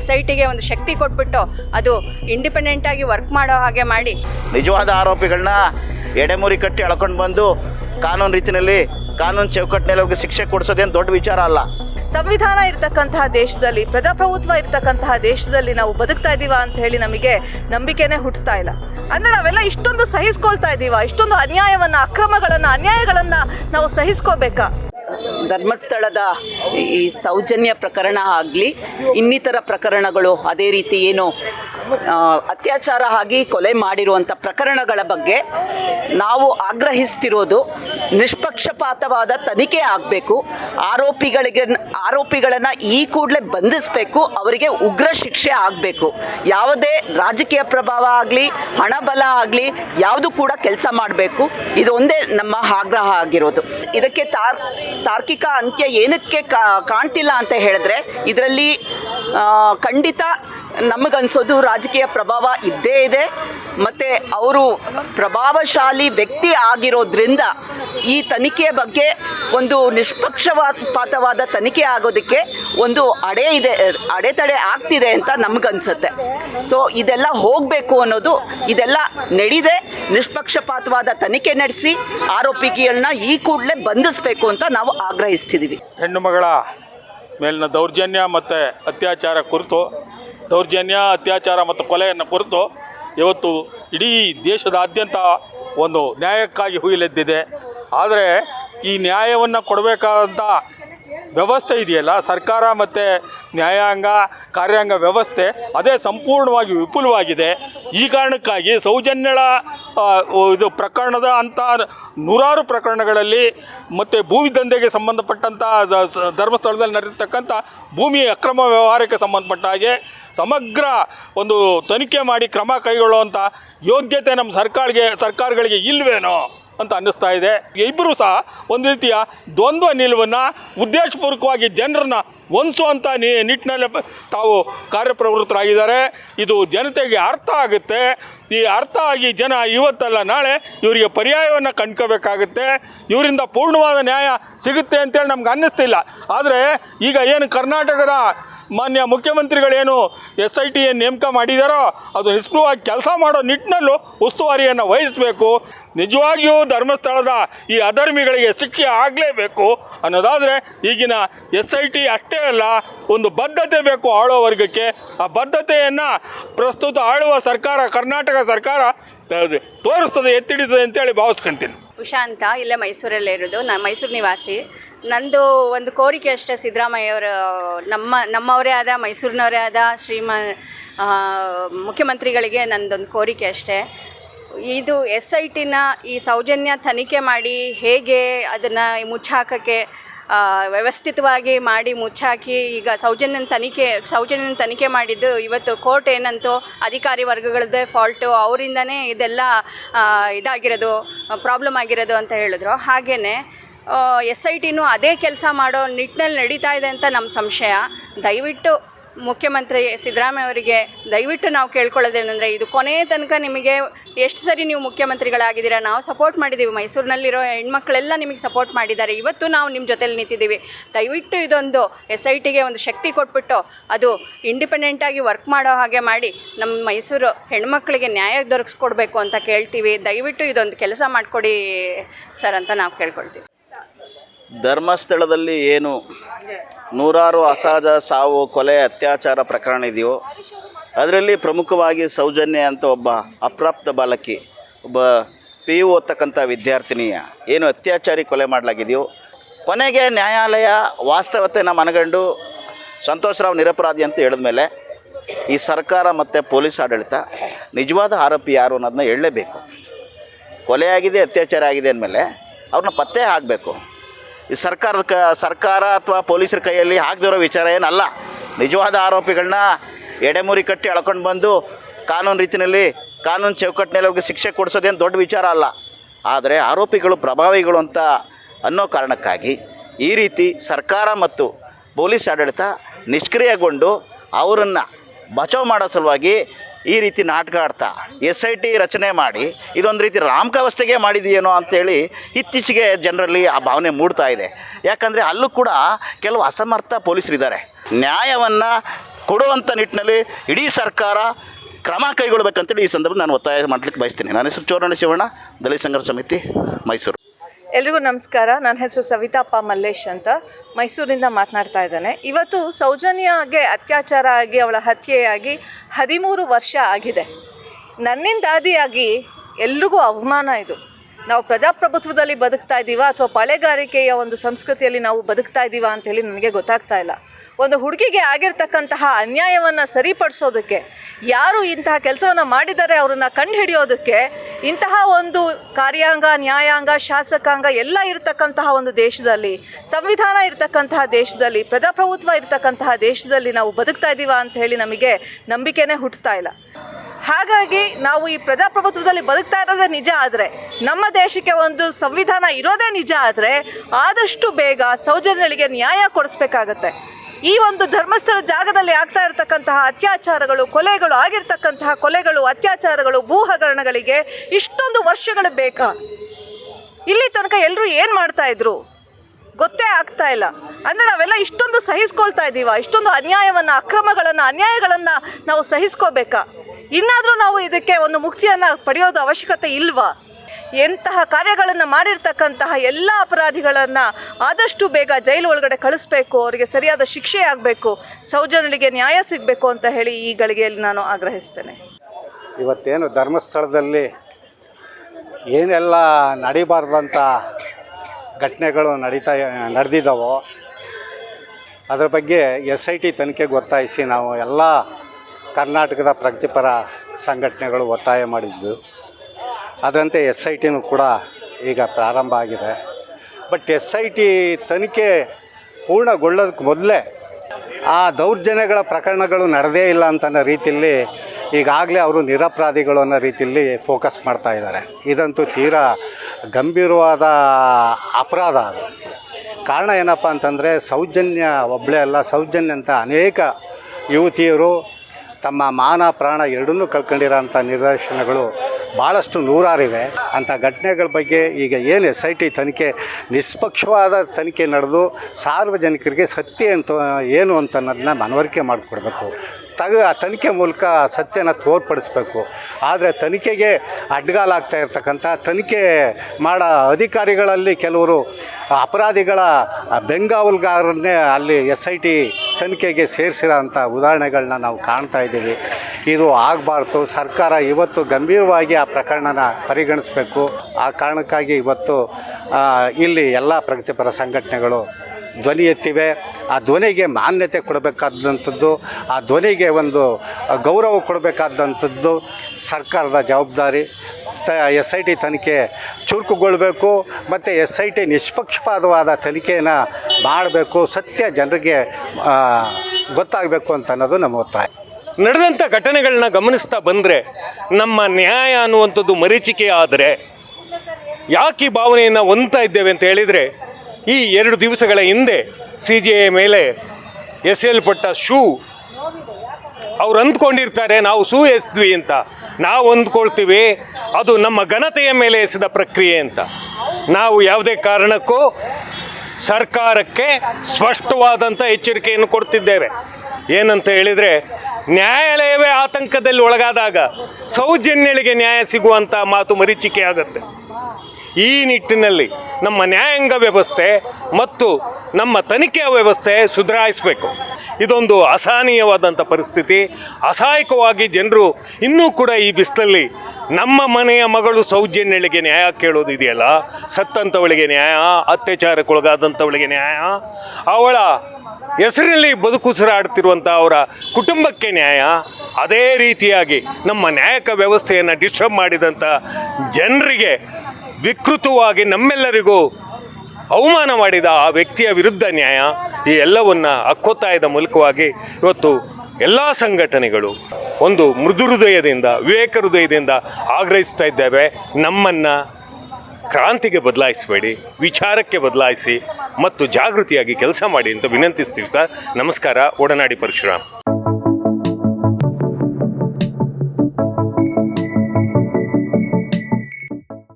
S I ಟಿಗೆ ಒಂದು ಶಕ್ತಿ ಕೊಟ್ಬಿಟ್ಟು ಅದು ಇಂಡಿಪೆಂಡೆಂಟಾಗಿ ವರ್ಕ್ ಮಾಡೋ ಹಾಗೆ ಮಾಡಿ. ನಿಜವಾದ ಆರೋಪಿಗಳನ್ನ ಎಡೆಮುರಿ ಕಟ್ಟಿ ಎಳ್ಕೊಂಡು ಬಂದು ಕಾನೂನು ರೀತಿಯಲ್ಲಿ ಕಾನೂನು ಚೌಕಟ್ಟಿನಲ್ಲಿ ಅವ್ರಿಗೆ ಶಿಕ್ಷೆ ಕೊಡಿಸೋದೇನು ದೊಡ್ಡ ವಿಚಾರ ಅಲ್ಲ. ಸಂವಿಧಾನ ಇರತಕ್ಕಂತಹ ದೇಶದಲ್ಲಿ ಪ್ರಜಾಪ್ರಭುತ್ವ ಇರತಕ್ಕಂತಹ ದೇಶದಲ್ಲಿ ನಾವು ಬದುಕ್ತಾ ಇದ್ದೀವ ಅಂತ ಹೇಳಿ ನಮಗೆ ನಂಬಿಕೆನೇ ಹುಟ್ಟುತ್ತಾ ಇಲ್ಲ. ಅಂದರೆ ನಾವೆಲ್ಲ ಇಷ್ಟೊಂದು ಸಹಿಸ್ಕೊಳ್ತಾ ಇದ್ದೀವ ಇಷ್ಟೊಂದು ಅನ್ಯಾಯವನ್ನು ಅಕ್ರಮಗಳನ್ನು ಅನ್ಯಾಯಗಳನ್ನು ನಾವು ಸಹಿಸ್ಕೋಬೇಕಾ? ಧರ್ಮಸ್ಥಳದ ಈ ಸೌಜನ್ಯ ಪ್ರಕರಣ ಆಗಲಿ, ಇನ್ನಿತರ ಪ್ರಕರಣಗಳು ಅದೇ ರೀತಿ ಏನು ಅತ್ಯಾಚಾರ ಆಗಿ ಕೊಲೆ ಮಾಡಿರುವಂಥ ಪ್ರಕರಣಗಳ ಬಗ್ಗೆ ನಾವು ಆಗ್ರಹಿಸ್ತಿರೋದು ನಿಷ್ಪಕ್ಷಪಾತವಾದ ತನಿಖೆ ಆಗಬೇಕು. ಆರೋಪಿಗಳಿಗೆ, ಆರೋಪಿಗಳನ್ನು ಈ ಕೂಡಲೇ ಬಂಧಿಸಬೇಕು, ಅವರಿಗೆ ಉಗ್ರ ಶಿಕ್ಷೆ ಆಗಬೇಕು. ಯಾವುದೇ ರಾಜಕೀಯ ಪ್ರಭಾವ ಆಗಲಿ, ಹಣಬಲ ಆಗಲಿ, ಯಾವುದು ಕೂಡ ಕೆಲಸ ಮಾಡಬೇಕು. ಇದೊಂದೇ ನಮ್ಮ ಆಗ್ರಹ ಆಗಿರೋದು. ಇದಕ್ಕೆ ತಾರ್ ತಾರ್ಕಿಕ ಅಂತ್ಯ ಏನಕ್ಕೆ ಕಾಣ್ತಿಲ್ಲ ಅಂತ ಹೇಳಿದ್ರೆ ಇದರಲ್ಲಿ ಖಂಡಿತ ನಮಗನ್ಸೋದು ರಾಜಕೀಯ ಪ್ರಭಾವ ಇದ್ದೇ ಇದೆ. ಮತ್ತು ಅವರು ಪ್ರಭಾವಶಾಲಿ ವ್ಯಕ್ತಿ ಆಗಿರೋದ್ರಿಂದ ಈ ತನಿಖೆಯ ಬಗ್ಗೆ ಒಂದು ನಿಷ್ಪಕ್ಷಪಾತವಾದ ತನಿಖೆ ಆಗೋದಕ್ಕೆ ಒಂದು ಅಡೆ ಇದೆ, ಅಡೆತಡೆ ಆಗ್ತಿದೆ ಅಂತ ನಮಗನ್ಸುತ್ತೆ. ಸೊ ಇದೆಲ್ಲ ಹೋಗಬೇಕು ಅನ್ನೋದು ಇದೆಲ್ಲ ನಡೀದೆ. ನಿಷ್ಪಕ್ಷಪಾತವಾದ ತನಿಖೆ ನಡೆಸಿ ಆರೋಪಿಗಳನ್ನ ಈ ಕೂಡಲೇ ಬಂಧಿಸಬೇಕು ಅಂತ ನಾವು ಆಗ್ರಹಿಸ್ತಿದ್ದೀವಿ ಹೆಣ್ಣು ಮಗಳ ಮೇಲಿನ ದೌರ್ಜನ್ಯ ಮತ್ತು ಅತ್ಯಾಚಾರ ಕುರಿತು ದೌರ್ಜನ್ಯ, ಅತ್ಯಾಚಾರ ಮತ್ತು ಕೊಲೆಯನ್ನು ಕುರಿತು ಇವತ್ತು ಇಡೀ ದೇಶದಾದ್ಯಂತ ಒಂದು ನ್ಯಾಯಕ್ಕಾಗಿ ಹುಯಿಲೆದ್ದಿದೆ. ಆದರೆ ಈ ನ್ಯಾಯವನ್ನು ಕೊಡಬೇಕಾದಂಥ ವ್ಯವಸ್ಥೆ ಇದೆಯಲ್ಲ? ಸರ್ಕಾರ ಮತ್ತು ನ್ಯಾಯಾಂಗ, ಕಾರ್ಯಾಂಗ ವ್ಯವಸ್ಥೆ ಅದೇ ಸಂಪೂರ್ಣವಾಗಿ ವಿಪುಲವಾಗಿದೆ. ಈ ಕಾರಣಕ್ಕಾಗಿ ಸೌಜನ್ಯಳ ಇದು ಪ್ರಕರಣದ ಅಂಥ ನೂರಾರು ಪ್ರಕರಣಗಳಲ್ಲಿ ಮತ್ತು ಭೂಮಿ ದಂಧೆಗೆ ಸಂಬಂಧಪಟ್ಟಂಥ ಧರ್ಮಸ್ಥಳದಲ್ಲಿ ನಡೆಯತಕ್ಕಂಥ ಭೂಮಿ ಅಕ್ರಮ ವ್ಯವಹಾರಕ್ಕೆ ಸಂಬಂಧಪಟ್ಟ ಹಾಗೆ ಸಮಗ್ರ ಒಂದು ತನಿಖೆ ಮಾಡಿ ಕ್ರಮ ಕೈಗೊಳ್ಳುವಂಥ ಯೋಗ್ಯತೆ ನಮ್ಮ ಸರ್ಕಾರಕ್ಕೆ ಸರ್ಕಾರಗಳಿಗೆ ಇಲ್ವೇನೋ? ಅಂತ ಅನ್ನಿಸ್ತಾ ಇದೆ. ಇಬ್ಬರು ಸಹ ಒಂದು ರೀತಿಯ ದ್ವಂದ್ವ ನಿಲುವನ್ನು ಉದ್ದೇಶಪೂರ್ವಕವಾಗಿ ಜನರನ್ನ ಹೊಂದಿಸುವಂಥ ನಿಟ್ಟಿನಲ್ಲಿ ತಾವು ಕಾರ್ಯಪ್ರವೃತ್ತರಾಗಿದ್ದಾರೆ. ಇದು ಜನತೆಗೆ ಅರ್ಥ ಆಗುತ್ತೆ. ಈ ಅರ್ಥ ಆಗಿ ಜನ ಇವತ್ತಲ್ಲ, ನಾಳೆ ಇವರಿಗೆ ಪರ್ಯಾಯವನ್ನು ಕಂಡ್ಕೋಬೇಕಾಗುತ್ತೆ. ಇವರಿಂದ ಪೂರ್ಣವಾದ ನ್ಯಾಯ ಸಿಗುತ್ತೆ ಅಂತೇಳಿ ನಮ್ಗೆ ಅನ್ನಿಸ್ತಿಲ್ಲ. ಆದರೆ ಈಗ ಏನು ಕರ್ನಾಟಕದ ಮಾನ್ಯ ಮುಖ್ಯಮಂತ್ರಿಗಳೇನು ಎಸ್ ಐ ಟಿ ಏನು ನೇಮಕ ಮಾಡಿದಾರೋ, ಅದು ನಿಷ್ಠುವಾಗಿ ಕೆಲಸ ಮಾಡೋ ನಿಟ್ಟಿನಲ್ಲೂ ಉಸ್ತುವಾರಿಯನ್ನು ವಹಿಸಬೇಕು. ನಿಜವಾಗಿಯೂ ಧರ್ಮಸ್ಥಳದ ಈ ಅಧರ್ಮಿಗಳಿಗೆ ಶಿಕ್ಷೆ ಆಗಲೇಬೇಕು ಅನ್ನೋದಾದರೆ ಈಗಿನ ಎಸ್ ಐ ಟಿ ಅಷ್ಟೇ ಅಲ್ಲ, ಒಂದು ಬದ್ಧತೆ ಬೇಕು ಆಳೋ ವರ್ಗಕ್ಕೆ. ಆ ಬದ್ಧತೆಯನ್ನು ಪ್ರಸ್ತುತ ಆಳುವ ಸರ್ಕಾರ ಕರ್ನಾಟಕ ಸರ್ಕಾರ ಅದು ತೋರಿಸ್ತದೆ, ಎತ್ತಿಡಿತದೆ ಅಂತೇಳಿ ಭಾವಿಸ್ಕೊಂತೀನಿ. ಉಷಾ ಅಂತ ಇಲ್ಲೇ ಮೈಸೂರಲ್ಲೇ ಇರೋದು. ನಾನು ಮೈಸೂರು ನಿವಾಸಿ. ನಂದು ಒಂದು ಕೋರಿಕೆ ಅಷ್ಟೇ ಸಿದ್ದರಾಮಯ್ಯವರು, ನಮ್ಮ, ನಮ್ಮವರೇ ಆದ, ಮೈಸೂರಿನವರೇ ಆದ, ಶ್ರೀಮ ಮುಖ್ಯಮಂತ್ರಿಗಳಿಗೆ ನಂದೊಂದು ಕೋರಿಕೆ ಅಷ್ಟೇ. ಇದು ಎಸ್ ಐ ಟಿನ ಈ ಸೌಜನ್ಯ ತನಿಖೆ ಮಾಡಿ ಹೇಗೆ ಅದನ್ನು ಮುಚ್ಚಾಕೋಕ್ಕೆ ವ್ಯವಸ್ಥಿತವಾಗಿ ಮಾಡಿ ಮುಚ್ಚಾಕಿ ಈಗ ಸೌಜನ್ಯನ ತನಿಖೆ ಸೌಜನ್ಯನ ತನಿಖೆ ಮಾಡಿದ್ದು ಇವತ್ತು ಕೋರ್ಟ್ ಏನಂತೋ ಅಧಿಕಾರಿ ವರ್ಗಗಳದ್ದೇ ಫಾಲ್ಟು ಅವರಿಂದನೇ ಇದೆಲ್ಲ ಇದಾಗಿರೋದು ಪ್ರಾಬ್ಲಮ್ ಆಗಿರೋದು ಅಂತ ಹೇಳಿದ್ರು. ಹಾಗೆಯೇ ಎಸ್ ಐ ಟಿನೂ ಅದೇ ಕೆಲಸ ಮಾಡೋ ನಿಟ್ಟಿನಲ್ಲಿ ನಡೀತಾ ಇದೆ ಅಂತ ನಮ್ಮ ಸಂಶಯ. ದಯವಿಟ್ಟು ಮುಖ್ಯಮಂತ್ರಿ ಸಿದ್ದರಾಮಯ್ಯ ಅವರಿಗೆ ದಯವಿಟ್ಟು ನಾವು ಕೇಳ್ಕೊಳ್ಳೋದೇನೆಂದರೆ ಇದು ಕೊನೆಯ ತನಕ ನಿಮಗೆ ಎಷ್ಟು ಸರಿ ನೀವು ಮುಖ್ಯಮಂತ್ರಿಗಳಾಗಿದ್ದೀರಾ, ನಾವು ಸಪೋರ್ಟ್ ಮಾಡಿದ್ದೀವಿ, ಮೈಸೂರಿನಲ್ಲಿರೋ ಹೆಣ್ಮಕ್ಳೆಲ್ಲ ನಿಮಗೆ ಸಪೋರ್ಟ್ ಮಾಡಿದ್ದಾರೆ, ಇವತ್ತು ನಾವು ನಿಮ್ಮ ಜೊತೆಲಿ ನಿಂತಿದ್ದೀವಿ. ದಯವಿಟ್ಟು ಇದೊಂದು ಎಸ್ ಐ ಟಿಗೆ ಒಂದು ಶಕ್ತಿ ಕೊಟ್ಬಿಟ್ಟು ಅದು ಇಂಡಿಪೆಂಡೆಂಟಾಗಿ ವರ್ಕ್ ಮಾಡೋ ಹಾಗೆ ಮಾಡಿ, ನಮ್ಮ ಮೈಸೂರು ಹೆಣ್ಮಕ್ಳಿಗೆ ನ್ಯಾಯ ದೊರಕಿಸ್ಕೊಡ್ಬೇಕು ಅಂತ ಕೇಳ್ತೀವಿ. ದಯವಿಟ್ಟು ಇದೊಂದು ಕೆಲಸ ಮಾಡಿಕೊಡಿ ಸರ್ ಅಂತ ನಾವು ಕೇಳ್ಕೊಳ್ತೀವಿ. ಧರ್ಮಸ್ಥಳದಲ್ಲಿ ಏನು ನೂರಾರು ಅಸಹಜ ಸಾವು, ಕೊಲೆ, ಅತ್ಯಾಚಾರ ಪ್ರಕರಣ ಇದೆಯೋ, ಅದರಲ್ಲಿ ಪ್ರಮುಖವಾಗಿ ಸೌಜನ್ಯ ಅಂತ ಒಬ್ಬ ಅಪ್ರಾಪ್ತ ಬಾಲಕಿ, ಒಬ್ಬ ಪಿ ಯು ಓದ್ತಕ್ಕಂಥ ವಿದ್ಯಾರ್ಥಿನಿಯ ಏನು ಅತ್ಯಾಚಾರಿ ಕೊಲೆ ಮಾಡಲಾಗಿದೆಯೋ, ಕೊನೆಗೆ ನ್ಯಾಯಾಲಯ ವಾಸ್ತವತೆಯನ್ನು ಮನಗಂಡು ಸಂತೋಷ್ ರಾವ್ ನಿರಪರಾಧಿ ಅಂತ ಹೇಳಿದ್ಮೇಲೆ ಈ ಸರ್ಕಾರ ಮತ್ತು ಪೊಲೀಸ್ ಆಡಳಿತ ನಿಜವಾದ ಆರೋಪಿ ಯಾರು ಅನ್ನೋದನ್ನ ಹೇಳಲೇಬೇಕು. ಕೊಲೆಯಾಗಿದೆ, ಅತ್ಯಾಚಾರ ಆಗಿದೆ ಅಂದಮೇಲೆ ಅವ್ರನ್ನ ಪತ್ತೆ ಆಗಬೇಕು ಈ ಸರ್ಕಾರದ ಕ ಸರ್ಕಾರ ಅಥವಾ ಪೊಲೀಸರ ಕೈಯಲ್ಲಿ ಹಾಕದಿರೋ ವಿಚಾರ ಏನಲ್ಲ. ನಿಜವಾದ ಆರೋಪಿಗಳನ್ನ ಎಡೆಮುರಿ ಕಟ್ಟಿ ಅಳ್ಕೊಂಡು ಬಂದು ಕಾನೂನು ರೀತಿಯಲ್ಲಿ ಕಾನೂನು ಚೌಕಟ್ಟಿನಲ್ಲಿ ಅವ್ರಿಗೆ ಶಿಕ್ಷೆ ಕೊಡಿಸೋದೇನು ದೊಡ್ಡ ವಿಚಾರ ಅಲ್ಲ. ಆದರೆ ಆರೋಪಿಗಳು ಪ್ರಭಾವಿಗಳು ಅಂತ ಅನ್ನೋ ಕಾರಣಕ್ಕಾಗಿ ಈ ರೀತಿ ಸರ್ಕಾರ ಮತ್ತು ಪೊಲೀಸ್ ಆಡಳಿತ ನಿಷ್ಕ್ರಿಯಗೊಂಡು ಅವರನ್ನು ಬಚಾವ್ ಮಾಡೋ ಸಲುವಾಗಿ ಈ ರೀತಿ ನಾಟಕ ಆಡ್ತಾ, ಎಸ್ ಐ ಟಿ ರಚನೆ ಮಾಡಿ, ಇದೊಂದು ರೀತಿ ರಾಮಕಾವಸ್ಥೆಗೆ ಮಾಡಿದೆಯೇನೋ ಅಂತೇಳಿ ಇತ್ತೀಚೆಗೆ ಜನರಲ್ಲಿ ಆ ಭಾವನೆ ಮೂಡ್ತಾ ಇದೆ. ಯಾಕಂದರೆ ಅಲ್ಲೂ ಕೂಡ ಕೆಲವು ಅಸಮರ್ಥ ಪೊಲೀಸರಿದ್ದಾರೆ. ನ್ಯಾಯವನ್ನು ಕೊಡುವಂಥ ನಿಟ್ಟಿನಲ್ಲಿ ಇಡೀ ಸರ್ಕಾರ ಕ್ರಮ ಕೈಗೊಳ್ಳಬೇಕಂತೇಳಿ ಈ ಸಂದರ್ಭ ನಾನು ಒತ್ತಾಯ ಮಾಡಲಿಕ್ಕೆ ಬಯಸ್ತೀನಿ. ನನ್ನ ಹೆಸರು ಚೋರಣ ಶಿವಣ್ಣ, ದಲಿತ ಸಂಘರ್ಷ ಸಮಿತಿ, ಮೈಸೂರು. ಎಲ್ರಿಗೂ ನಮಸ್ಕಾರ. ನನ್ನ ಹೆಸರು ಸವಿತಾಪ್ಪ ಮಲ್ಲೇಶ್ ಅಂತ. ಮೈಸೂರಿಂದ ಮಾತನಾಡ್ತಾ ಇದ್ದೇನೆ. ಇವತ್ತು ಸೌಜನ್ಯಗೆ ಅತ್ಯಾಚಾರ ಆಗಿ ಅವಳ ಹತ್ಯೆಯಾಗಿ ಹದಿಮೂರು ವರ್ಷ ಆಗಿದೆ. ನನ್ನಿಂದಾದಿಯಾಗಿ ಎಲ್ರಿಗೂ ಅವಮಾನ ಇದು. ನಾವು ಪ್ರಜಾಪ್ರಭುತ್ವದಲ್ಲಿ ಬದುಕ್ತಾ ಇದ್ದೀವ ಅಥವಾ ಪಳೆಗಾರಿಕೆಯ ಒಂದು ಸಂಸ್ಕೃತಿಯಲ್ಲಿ ನಾವು ಬದುಕ್ತಾ ಇದ್ದೀವಾ ಅಂತೇಳಿ ನನಗೆ ಗೊತ್ತಾಗ್ತಾ ಇಲ್ಲ. ಒಂದು ಹುಡುಗಿಗೆ ಆಗಿರ್ತಕ್ಕಂತಹ ಅನ್ಯಾಯವನ್ನು ಸರಿಪಡಿಸೋದಕ್ಕೆ, ಯಾರು ಇಂತಹ ಕೆಲಸವನ್ನು ಮಾಡಿದ್ದಾರೆ ಅವರನ್ನು ಕಂಡುಹಿಡಿಯೋದಕ್ಕೆ, ಇಂತಹ ಒಂದು ಕಾರ್ಯಾಂಗ, ನ್ಯಾಯಾಂಗ, ಶಾಸಕಾಂಗ ಎಲ್ಲ ಇರತಕ್ಕಂತಹ ಒಂದು ದೇಶದಲ್ಲಿ, ಸಂವಿಧಾನ ಇರತಕ್ಕಂತಹ ದೇಶದಲ್ಲಿ, ಪ್ರಜಾಪ್ರಭುತ್ವ ಇರತಕ್ಕಂತಹ ದೇಶದಲ್ಲಿ ನಾವು ಬದುಕ್ತಾ ಇದ್ದೀವ ಅಂತ ಹೇಳಿ ನಮಗೆ ನಂಬಿಕೆನೇ ಹುಟ್ಟುತ್ತಾ ಇಲ್ಲ. ಹಾಗಾಗಿ ನಾವು ಈ ಪ್ರಜಾಪ್ರಭುತ್ವದಲ್ಲಿ ಬದುಕ್ತಾ ಇರೋದೇ ನಿಜ ಆದರೆ, ನಮ್ಮ ದೇಶಕ್ಕೆ ಒಂದು ಸಂವಿಧಾನ ಇರೋದೇ ನಿಜ ಆದರೆ ಆದಷ್ಟು ಬೇಗ ಸೌಜನ್ಯಗಳಿಗೆ ನ್ಯಾಯ ಕೊಡಿಸ್ಬೇಕಾಗತ್ತೆ. ಈ ಒಂದು ಧರ್ಮಸ್ಥಳ ಜಾಗದಲ್ಲಿ ಆಗ್ತಾ ಇರತಕ್ಕಂತಹ ಅತ್ಯಾಚಾರಗಳು, ಕೊಲೆಗಳು ಆಗಿರ್ತಕ್ಕಂತಹ ಕೊಲೆಗಳು, ಅತ್ಯಾಚಾರಗಳು ಭೂ ಹಗರಣಗಳಿಗೆ ಇಷ್ಟೊಂದು ವರ್ಷಗಳು ಬೇಕಾ? ಇಲ್ಲಿ ತನಕ ಎಲ್ಲರೂ ಏನು ಮಾಡ್ತಾ ಇದ್ರು? ಗೊತ್ತೇ ಆಗ್ತಾ ಇಲ್ಲ. ಅಂದರೆ ನಾವೆಲ್ಲ ಇಷ್ಟೊಂದು ಸಹಿಸ್ಕೊಳ್ತಾ ಇದ್ದೀವ? ಇಷ್ಟೊಂದು ಅನ್ಯಾಯವನ್ನು, ಅಕ್ರಮಗಳನ್ನು, ಅನ್ಯಾಯಗಳನ್ನು ನಾವು ಸಹಿಸ್ಕೋಬೇಕಾ? ಇನ್ನಾದರೂ ನಾವು ಇದಕ್ಕೆ ಒಂದು ಮುಕ್ತಿಯನ್ನು ಪಡೆಯೋದು ಅವಶ್ಯಕತೆ ಇಲ್ವಾ? ಎಂತಹ ಕಾರ್ಯಗಳನ್ನು ಮಾಡಿರ್ತಕ್ಕಂತಹ ಎಲ್ಲ ಅಪರಾಧಿಗಳನ್ನು ಆದಷ್ಟು ಬೇಗ ಜೈಲು ಒಳಗಡೆ ಕಳಿಸ್ಬೇಕು, ಅವರಿಗೆ ಸರಿಯಾದ ಶಿಕ್ಷೆ ಆಗಬೇಕು, ಸೌಜನ್ಯರಿಗೆ ನ್ಯಾಯ ಸಿಗಬೇಕು ಅಂತ ಹೇಳಿ ಈ ಗಳಿಗೆಯಲ್ಲಿ ನಾನು ಆಗ್ರಹಿಸ್ತೇನೆ. ಇವತ್ತೇನು ಧರ್ಮಸ್ಥಳದಲ್ಲಿ ಏನೆಲ್ಲ ನಡಿಬಾರ್ದಂಥ ಘಟನೆಗಳು ನಡೀತಾ ನಡೆದಿದ್ದಾವೋ ಅದ್ರ ಬಗ್ಗೆ ಎಸ್ ಐ ಟಿ ತನಿಖೆಗೆ ಒತ್ತಾಯಿಸಿ ನಾವು ಎಲ್ಲ ಕರ್ನಾಟಕದ ಪ್ರಗತಿಪರ ಸಂಘಟನೆಗಳು ಒತ್ತಾಯ ಮಾಡಿದ್ದು, ಅದರಂತೆ ಎಸ್ ಐ ಟಿನೂ ಕೂಡ ಈಗ ಪ್ರಾರಂಭ ಆಗಿದೆ. ಬಟ್ ಎಸ್ ಐ ಟಿ ತನಿಖೆ ಪೂರ್ಣಗೊಳ್ಳೋದಕ್ಕೆ ಮೊದಲೇ ಆ ದೌರ್ಜನ್ಯಗಳ ಪ್ರಕರಣಗಳು ನಡೆದೇ ಇಲ್ಲ ಅಂತನ್ನೋ ರೀತಿಯಲ್ಲಿ ಈಗಾಗಲೇ ಅವರು ನಿರಪರಾಧಿಗಳು ಅನ್ನೋ ರೀತಿಯಲ್ಲಿ ಫೋಕಸ್ ಮಾಡ್ತಾ ಇದ್ದಾರೆ. ಇದಂತೂ ತೀರಾ ಗಂಭೀರವಾದ ಅಪರಾಧ ಅದು. ಕಾರಣ ಏನಪ್ಪ ಅಂತಂದರೆ ಸೌಜನ್ಯ ಒಬ್ಬಳೇ ಅಲ್ಲ ಸೌಜನ್ಯ ಅಂತ ಅನೇಕ ಯುವತಿಯರು ತಮ್ಮ ಮಾನ ಪ್ರಾಣ ಎರಡನ್ನೂ ಕಳ್ಕೊಂಡಿರೋಂಥ ನಿದರ್ಶನಗಳು ಭಾಳಷ್ಟು ನೂರಾರಿವೆ. ಅಂಥ ಘಟನೆಗಳ ಬಗ್ಗೆ ಈಗ ಏನು ಎಸ್ ಐ ಟಿ ತನಿಖೆ, ನಿಷ್ಪಕ್ಷವಾದ ತನಿಖೆ ನಡೆದು ಸಾರ್ವಜನಿಕರಿಗೆ ಸತ್ಯ ಅಂತ ಏನು ಅಂತ ಅನ್ನೋದನ್ನ ಮನವರಿಕೆ ಮಾಡಿಕೊಡ್ಬೇಕು. ತಗ ತನಿಖೆ ಮೂಲಕ ಸತ್ಯನ ತೋರ್ಪಡಿಸ್ಬೇಕು. ಆದರೆ ತನಿಖೆಗೆ ಅಡ್ಡಗಾಲಾಗ್ತಾ ಇರ್ತಕ್ಕಂಥ ತನಿಖೆ ಮಾಡೋ ಅಧಿಕಾರಿಗಳಲ್ಲಿ ಕೆಲವರು ಅಪರಾಧಿಗಳ ಬೆಂಗಾವಲ್ಗಾರನ್ನೇ ಅಲ್ಲಿ ಎಸ್ ಐ ಟಿ ತನಿಖೆಗೆ ಸೇರಿಸಿರೋ ಅಂಥ ಉದಾಹರಣೆಗಳನ್ನ ನಾವು ಕಾಣ್ತಾ ಇದ್ದೀವಿ. ಇದು ಆಗಬಾರ್ದು. ಸರ್ಕಾರ ಇವತ್ತು ಗಂಭೀರವಾಗಿ ಆ ಪ್ರಕರಣನ ಪರಿಗಣಿಸಬೇಕು. ಆ ಕಾರಣಕ್ಕಾಗಿ ಇವತ್ತು ಇಲ್ಲಿ ಎಲ್ಲ ಪ್ರಗತಿಪರ ಸಂಘಟನೆಗಳು ಧ್ವನಿ ಎತ್ತಿವೆ. ಆ ಧ್ವನಿಗೆ ಮಾನ್ಯತೆ ಕೊಡಬೇಕಾದಂಥದ್ದು, ಆ ಧ್ವನಿಗೆ ಒಂದು ಗೌರವ ಕೊಡಬೇಕಾದಂಥದ್ದು ಸರ್ಕಾರದ ಜವಾಬ್ದಾರಿ. ಎಸ್ ಐ ಟಿ ತನಿಖೆ ಚುರುಕುಗೊಳ್ಬೇಕು, ಮತ್ತು ಎಸ್ ಐ ಟಿ ನಿಷ್ಪಕ್ಷಪಾತವಾದ ತನಿಖೆಯನ್ನು ಮಾಡಬೇಕು, ಸತ್ಯ ಜನರಿಗೆ ಗೊತ್ತಾಗಬೇಕು ಅಂತ ಅನ್ನೋದು ನಮ್ಮ ಒತ್ತಾಯ. ನಡೆದಂಥ ಘಟನೆಗಳನ್ನ ಗಮನಿಸ್ತಾ ಬಂದರೆ, ನಮ್ಮ ನ್ಯಾಯ ಅನ್ನುವಂಥದ್ದು ಮರೀಚಿಕೆ ಆದರೆ ಯಾಕೆ ಈ ಭಾವನೆಯನ್ನು ಹೊಂದ್ತಾ ಇದ್ದೇವೆ ಅಂತ ಹೇಳಿದರೆ ಈ ಎರಡು ದಿವಸಗಳ ಹಿಂದೆ ಸಿ ಜಿ ಎ ಮೇಲೆ ಎಸೆಯಲ್ಪಟ್ಟ ಶೂ ಅವ್ರು ಅಂದ್ಕೊಂಡಿರ್ತಾರೆ, ನಾವು ಶೂ ಎಸ್ದ್ವಿ ಅಂತ. ನಾವು ಅಂದ್ಕೊಳ್ತೀವಿ, ಅದು ನಮ್ಮ ಘನತೆಯ ಮೇಲೆ ಎಸೆದ ಪ್ರಕ್ರಿಯೆ ಅಂತ. ನಾವು ಯಾವುದೇ ಕಾರಣಕ್ಕೂ ಸರ್ಕಾರಕ್ಕೆ ಸ್ಪಷ್ಟವಾದಂಥ ಎಚ್ಚರಿಕೆಯನ್ನು ಕೊಡ್ತಿದ್ದೇವೆ. ಏನಂತ ಹೇಳಿದರೆ, ನ್ಯಾಯಾಲಯವೇ ಆತಂಕದಲ್ಲಿ ಒಳಗಾದಾಗ ಸೌಜನ್ಯಳಿಗೆ ನ್ಯಾಯ ಸಿಗುವಂಥ ಮಾತು ಮರೀಚಿಕೆ ಆಗುತ್ತೆ. ಈ ನಿಟ್ಟಿನಲ್ಲಿ ನಮ್ಮ ನ್ಯಾಯಾಂಗ ವ್ಯವಸ್ಥೆ ಮತ್ತು ನಮ್ಮ ತನಿಖೆಯ ವ್ಯವಸ್ಥೆ ಸುಧಾರಿಸಬೇಕು. ಇದೊಂದು ಅಸಹನೀಯವಾದಂಥ ಪರಿಸ್ಥಿತಿ. ಅಸಹಾಯಕವಾಗಿ ಜನರು ಇನ್ನೂ ಕೂಡ ಈ ಬಿಸಿಲಲ್ಲಿ ನಮ್ಮ ಮನೆಯ ಮಗಳು ಸೌಜನ್ಯಳಿಗೆ ನ್ಯಾಯ ಕೇಳೋದು ಇದೆಯಲ್ಲ? ಸತ್ತಂಥವಳಿಗೆ ನ್ಯಾಯ, ಅತ್ಯಾಚಾರಕ್ಕೊಳಗಾದಂಥವಳಿಗೆ ನ್ಯಾಯ? ಅವಳ ಹೆಸರಲ್ಲಿ ಬದುಕುಸಿರಾಡ್ತಿರುವಂಥ ಅವರ ಕುಟುಂಬಕ್ಕೆ ನ್ಯಾಯ? ಅದೇ ರೀತಿಯಾಗಿ ನಮ್ಮ ನ್ಯಾಯಕ ವ್ಯವಸ್ಥೆಯನ್ನು ಡಿಸ್ಟರ್ಬ್ ಮಾಡಿದಂಥ ಜನರಿಗೆ ವಿಕೃತವಾಗಿ ನಮ್ಮೆಲ್ಲರಿಗೂ ಅವಮಾನ ಮಾಡಿದ ಆ ವ್ಯಕ್ತಿಯ ವಿರುದ್ಧ ನ್ಯಾಯ ಈ ಎಲ್ಲವನ್ನು ಅಕ್ಕೊತ್ತಾಯದ ಮೂಲಕವಾಗಿ ಇವತ್ತು ಎಲ್ಲ ಸಂಘಟನೆಗಳು ಒಂದು ಮೃದು ಹೃದಯದಿಂದ, ವಿವೇಕ ಹೃದಯದಿಂದ ಆಗ್ರಹಿಸ್ತಾ ಇದ್ದೇವೆ. ನಮ್ಮನ್ನು ಕ್ರಾಂತಿಗೆ ಬದಲಾಯಿಸಬೇಡಿ, ವಿಚಾರಕ್ಕೆ ಬದಲಾಯಿಸಿ ಮತ್ತು ಜಾಗೃತಿಯಾಗಿ ಕೆಲಸ ಮಾಡಿ ಅಂತ ವಿನಂತಿಸ್ತೀವಿ ಸರ್. ನಮಸ್ಕಾರ, ಒಡನಾಡಿ ಪರಶುರಾಮ್.